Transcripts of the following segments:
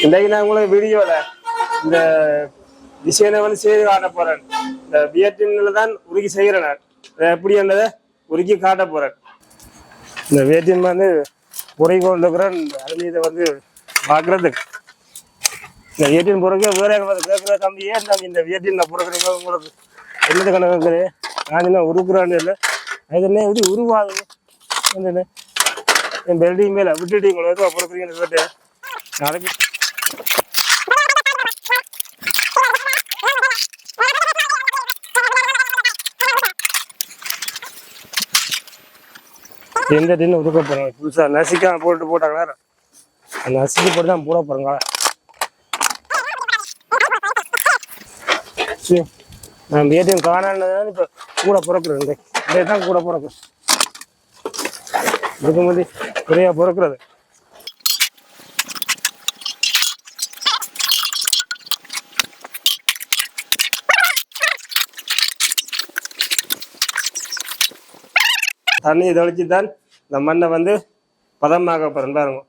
இன்றைக்கு நான் உங்களுக்கு வீடியோவில் இந்த டிசைனை வந்து செய்து காட்ட போகிறேன் இந்த வியட்டின்ல தான் உருக்கி செய்கிறேன். நான் அதை எப்படி உருக்கி காட்ட போகிறேன் இந்த வியட்டின் வந்து குறைகோல் இருக்கிறேன் அருமையை வந்து பார்க்குறதுக்கு இந்த வியட்டின் பிறகு வேற கேட்குற தம்பி ஏன் தம்பி இந்த வியட்டின் பொறுக்கிறீங்க உங்களுக்கு என்னது கணக்கு நான் என்ன உருக்குறான்னு இல்லை. அது என்ன எப்படி உருவாகுது? என்னது? என் பெல்டிங் விட்டுட்டு உங்களை எதுவும் பொறுக்கிறீங்கன்னு கேட்டு நாளைக்கு எந்த டின்னு உருக்க போகிறாங்க புதுசாக நசிக்காம போட்டு போட்டாங்களா? அந்த நசிக்க போட்டு தான் போட போறாங்க. சரி நம்ம ஏடிஎம் காணான்னு இப்போ கூட பிறக்கிறது இதே தான் கூட பிறக்கும். இதுக்கு முந்தி குறையாக பிறக்கிறது. தண்ணியை தெளிச்சு தான் இந்த மண்ணை வந்து பதமாக போகிறோம் பாருங்க.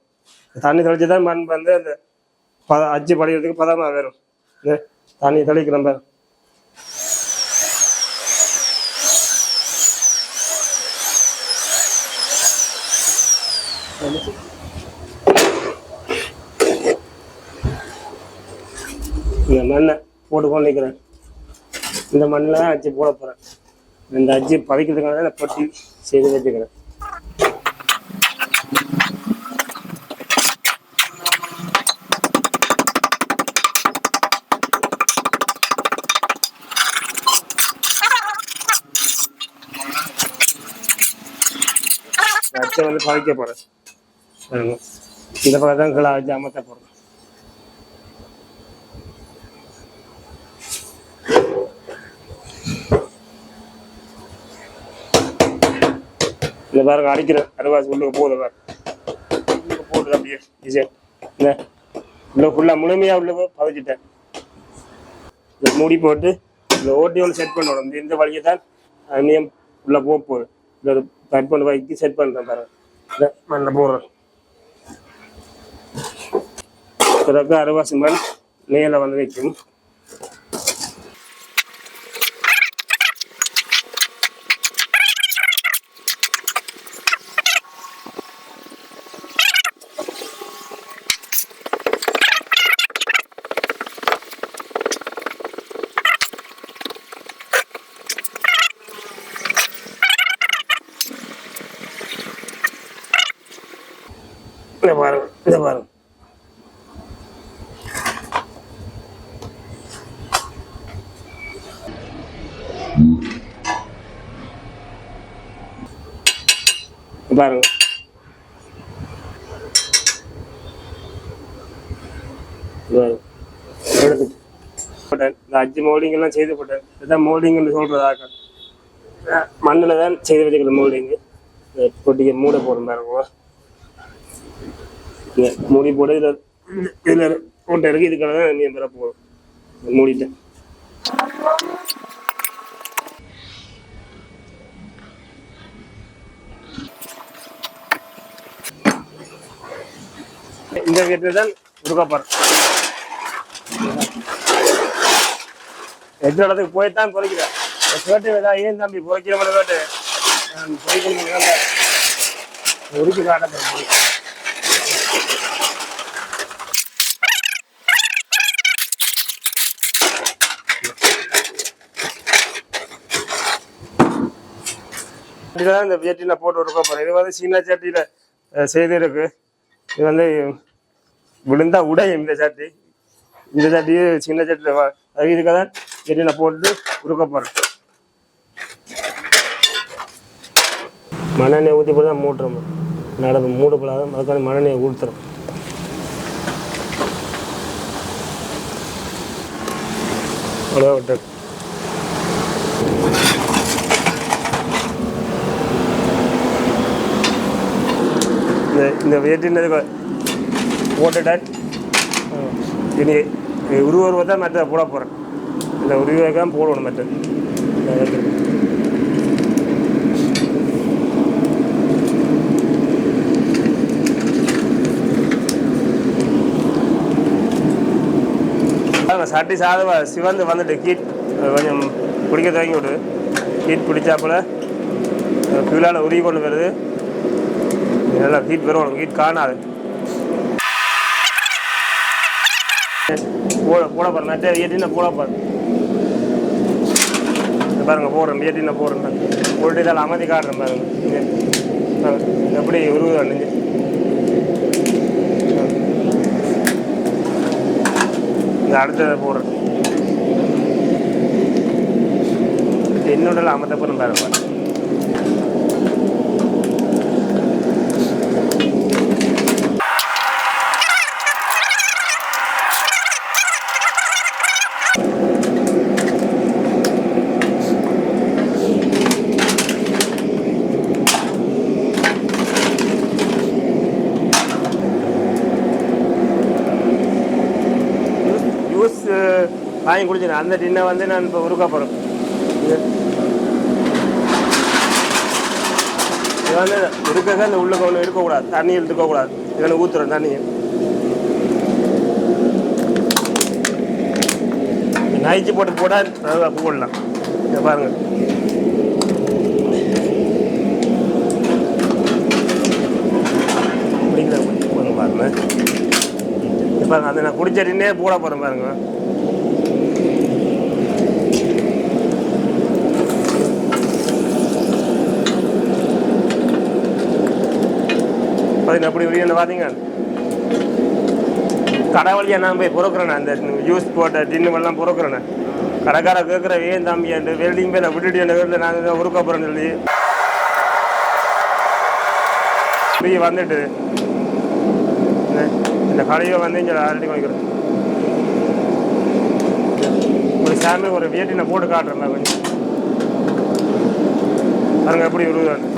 தண்ணி தெளிச்சு தான் மண் வந்து அந்த பத அச்சு படிக்கிறதுக்கு பதமாக வரும் தண்ணி தெளிக்கிறோம் பாருங்க. இந்த மண்ணை போட்டு கொண்டு நிற்கிறேன் இந்த மண்ணில் தான் அச்சு போட போகிறேன் இந்த அச்சு பதிக்கிறதுக்காக தான் நான் பட்டி செய்து வச்சுக்கிறேன். இந்த வந்து பதிக்க போகிறேன் இந்த பக்கம் தான் கீழே வச்சு அமர்த்த போகிறேன் இந்த பாருங்க அடிக்கிற அருவாசி உள்ளுக்கு போகுது பாரு உள்ளுக்கு போகுது அப்படியே டிசைன் இந்த உள்ள ஃபுல்லாக முழுமையாக உள்ளுக்கு பதிச்சிட்டேன் இந்த மூடி போட்டு இந்த ஓட்டி ஒன்று செட் பண்ணணும் இந்த வழியை தான் அந்நியம் உள்ளே போக போகுது இந்த ஒரு கட் வைக்கி செட் பண்ணுறேன் பாருங்க இந்த மண்ணில் போடுறேன் பிறகு அருவாசி மண் மேலே வந்து வைக்கும் இந்த பாருங்க இந்த பாருங்க பாருங்க பாருங்க. எடுத்துட்டு போட்டேன். இந்த அஞ்சு மோல்டிங் எல்லாம் செய்து போட்டேன். இதான் மோல்டிங்னு சொல்றதாக மண்ணில் தான் செய்து வச்சுக்கிற மோல்டிங்கு பொட்டிக்கு மூட போடும் பாருங்க. இங்க மூடி போட்டு இதில் இதில் போட்டு இருக்கு இதுக்காக தான் நீ பெற போகணும் மூடிட்டேன் இந்த கேட்டு தான் உருக்கப்பார் எந்த இடத்துக்கு போய்தான் குறைக்கிறேன் பொறிக்கிறேன் கேட்டு ஏதாவது ஏன் தம்பி குறைக்கிற மாதிரி கேட்டு நான் பொறிக்கணும் உருக்கி காட்ட போகிறேன் இதுதான் இந்த சட்டியில் போட்டு கொடுக்க போகிறேன் இது வந்து சின்ன சட்டியில் செய்து இருக்கு. இது வந்து விழுந்தா உடையும் இந்த சட்டி. இந்த சட்டி சின்ன சட்டியில் அது இதுக்காக தான் சட்டியில் போட்டு உருக்க போகிறேன் மண்ணெண்ணெய் ஊற்றி போட்டு தான் மூட்டுறோம் நடந்து மூடக்கூடாது. அதுக்காக மண்ணெண்ணெய் ஊற்றுறோம் அவ்வளோ விட்டு இந்த இந்த போட்டுட்டேன் இனி உருவருவை தான் மற்ற போட போகிறேன் இந்த உருவாக தான் போடணும் மற்ற. சட்டி சாதவ சிவந்து வந்துட்டு கீட் கொஞ்சம் பிடிக்க தொடங்கி விடுது. ஹீட் பிடிச்சாப்புல ஃபியூலால் உருகி கொண்டு வருது. நல்லா ஹீட் வரும் ஹீட் காணாது. போட போட பாரு மற்ற ஏட்டின போட பாரு. பாருங்க போடுறேன் ஏட்டின போடுறேன் போட்டு இதால் அமைதி காட்டுறேன் பாருங்க. எப்படி உருவுதான் நெஞ்சு? இந்த அடுத்ததை போடுறேன். என்னோட அமர்த்த போகிறேன் பாருங்க ஜூஸ் வாங்கி குடிச்சேன் அந்த டின்னை வந்து நான் இப்போ உருக்க போகிறேன் இது. வந்து உருக்க இந்த உள்ள ஒன்று இருக்கக்கூடாது. தண்ணி எடுத்துக்கக்கூடாது இதில் ஊற்றுறோம் தண்ணியை. நைச்சு போட்டு போட்டால் நல்லா போடலாம். இதை பாருங்க. பாருங்க. அதை பாருங்க நான் குடிச்ச டின்னே போட போகிறேன் பாருங்க. என்ன அப்படி வெளியே பார்த்தீங்க கடை வழியாக நான் போய் பொறுக்கிறேன் அந்த ஜூஸ் போட்ட டின்னு எல்லாம் பொறுக்கிறேன் கடைக்கார கேட்குற ஏன் தம்பி என்று வெல்டிங் போய் நான் விட்டுட்டு என்ன வீட்டில் நான் உருக்க போகிறேன்னு சொல்லி. இப்படி வந்துட்டு இந்த- கடையை வந்து இங்கே ஆல்ரெடி பண்ணிக்கிறேன் ஒரு சாமி ஒரு வேட்டினை போட்டு காட்டுறேன் கொஞ்சம். பாருங்க எப்படி உருவான்னு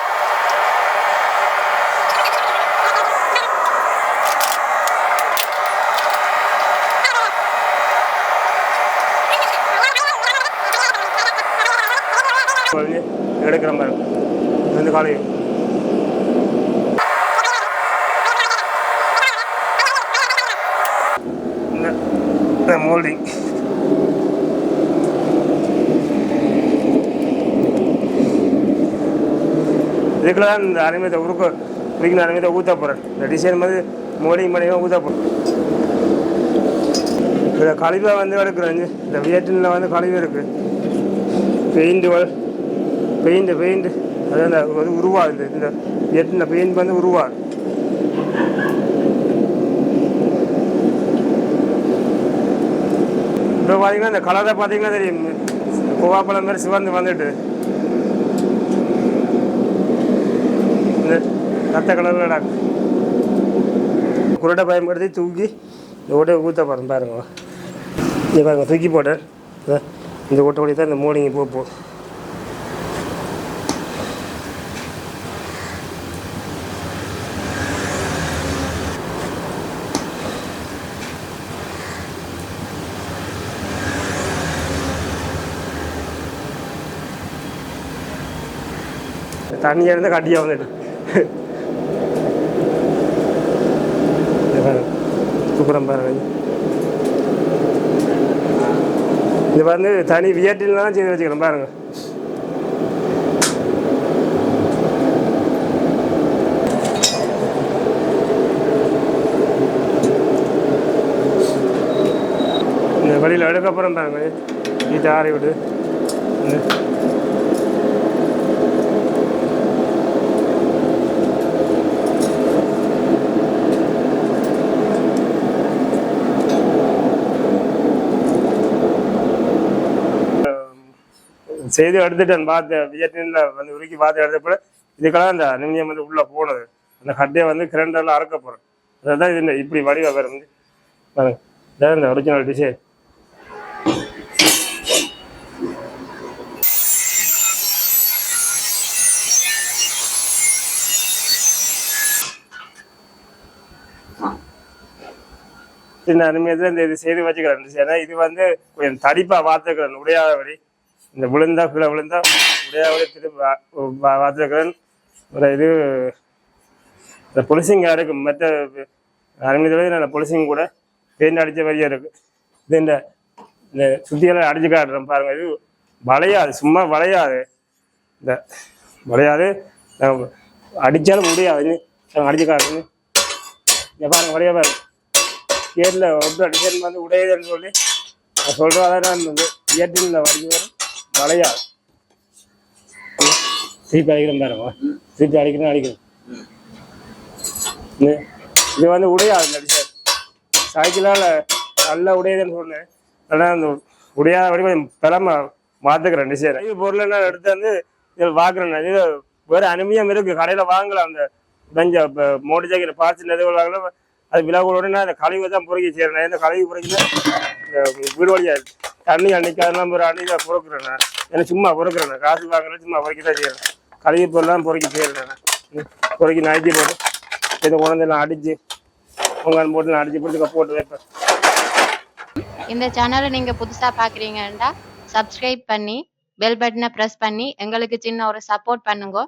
வந்து எடுக்கிற மாதிரி இருக்கும். இந்த காலையும் இந்த மோல்டிங் இதுக்குள்ள தான் இந்த அருமையத்தை உருக்க உரிக்கிற அருமையத்தை ஊற்ற போகிறேன் இந்த டிசைன் மாதிரி மோல்டிங் பண்ணி ஊற்ற போகிறேன் இதில் கழிவாக வந்து எடுக்கிறேன். இந்த வியட்டினில் வந்து கழிவு இருக்குது பெயிண்ட்டுகள் பெயிண்ட் பெயிண்ட். அது அந்த அது உருவாகுது இந்த எட்டின பெயிண்ட் வந்து உருவாகுது இப்போ பார்த்தீங்கன்னா இந்த கலரை பார்த்தீங்கன்னா தெரியும். கோவாப்பழம் மாதிரி சிவந்து வந்துட்டு. இந்த ரத்த கலரில் டாக் குருட்டை பயன்படுத்தி தூக்கி இந்த ஓட்டை ஊற்ற பாருங்க பாருங்க. இங்கே பாருங்க தூக்கி போட்டேன். இந்த ஓட்டை வழி தான் இந்த மோடிங்க போப்போம். தண்ணியாக இருந்தால் கட்டியாக வந்துட்டு சூப்பரம் பாருங்க இது வந்து தனி வியட்டிலாம் தான் செய்து வச்சுக்கிறேன் பாருங்க. இந்த வழியில் எடுக்கப்புறம் பாருங்க. வீட்டை ஆறி விடு இந்த செய்து எடுத்துட்டு பார்த்து வியட்நாமில் வந்து உருக்கி பார்த்து எடுத்தப்ப இதுக்கெல்லாம் அந்த அலுமினியம் வந்து உள்ளே போனது. அந்த கட்டையை வந்து கிரைண்டரில் அறுக்க போகிறேன் அதுதான் இது இந்த இப்படி வடிவ வந்து. பாருங்க இதான் இந்த ஒரிஜினல் டிசைன் சின்ன அருமையாக இந்த இது செய்து வச்சுக்கிறேன் ஏன்னா இது வந்து கொஞ்சம் தடிப்பாக பார்த்துக்கிறேன் வழி இந்த விழுந்தா கீழே விழுந்தா உடையாவே திரும்ப பார்த்துக்கிறேன் ஒரு இது இந்த பொலிசிங்காக இருக்கு. மற்ற அருமையை நல்ல பொலிசிங் கூட பெயிண்ட் அடித்த வழியாக இருக்கு. இது இந்த இந்த சுத்தியெல்லாம் அடிச்சு காட்டுறேன் பாருங்க. இது வளையாது சும்மா வளையாது. இந்த வளையாது. அடிச்சாலும் முடியாது. அடிச்சு காட்டுறேன். இங்க பாருங்க வளைய பாருங்க. கேட்டில் ஒன்று டிசைன் வந்து உடையதுன்னு சொல்லி நான் சொல்கிறதா நான் வந்து இயற்றில் வரைக்கும் வரும். வளையாது திருப்பி அடிக்கிறேன் பாருங்க திருப்பி அடிக்கிறேன் அடிக்கிறேன். இது வந்து உடையாது இந்த டிசைன் சைக்கிளால் நல்ல உடையதுன்னு சொன்னேன். ஆனால் அந்த உடையாத வடி கொஞ்சம் பலமா மாத்துக்கிறேன் டிசைன். இது பொருள் என்ன எடுத்து வந்து இதில் பார்க்குறேன் இது வேறு அனுமையம் இருக்குது கடையில் வாங்கலாம். அந்த உடஞ்ச மோட்டர் சைக்கிள் பார்த்து எதுவும் வாங்கலாம். அது விழாவோட நான் அந்த கழிவை தான் பொறுக்கி செய்கிறேன் இந்த கழிவு பொறுக்கினா இந்த வீடு இருக்குது தண்ணி அன்னைக்கு ஒரு அன்னைக்கு பொறுக்கிறேன் நான் ஏன்னா சும்மா பொறுக்கிறேன் காசு வாங்கல சும்மா பொறுக்கி தான் செய்கிறேன் கழிவு பொருள்லாம் பொறுக்கி செய்கிறேன் நான் பொறுக்கி நறுக்கி போட்டு இதை கொண்டு நான் அடித்து பொங்கல் போட்டு நான் அடித்து போட்டு போட்டு வைப்பேன். இந்த சேனலை நீங்க புதுசா பாக்குறீங்கன்னா சப்ஸ்கிரைப் பண்ணி பெல் பட்டனை பிரஸ் பண்ணி எங்களுக்கு சின்ன ஒரு சப்போர்ட் பண்ணுங்க.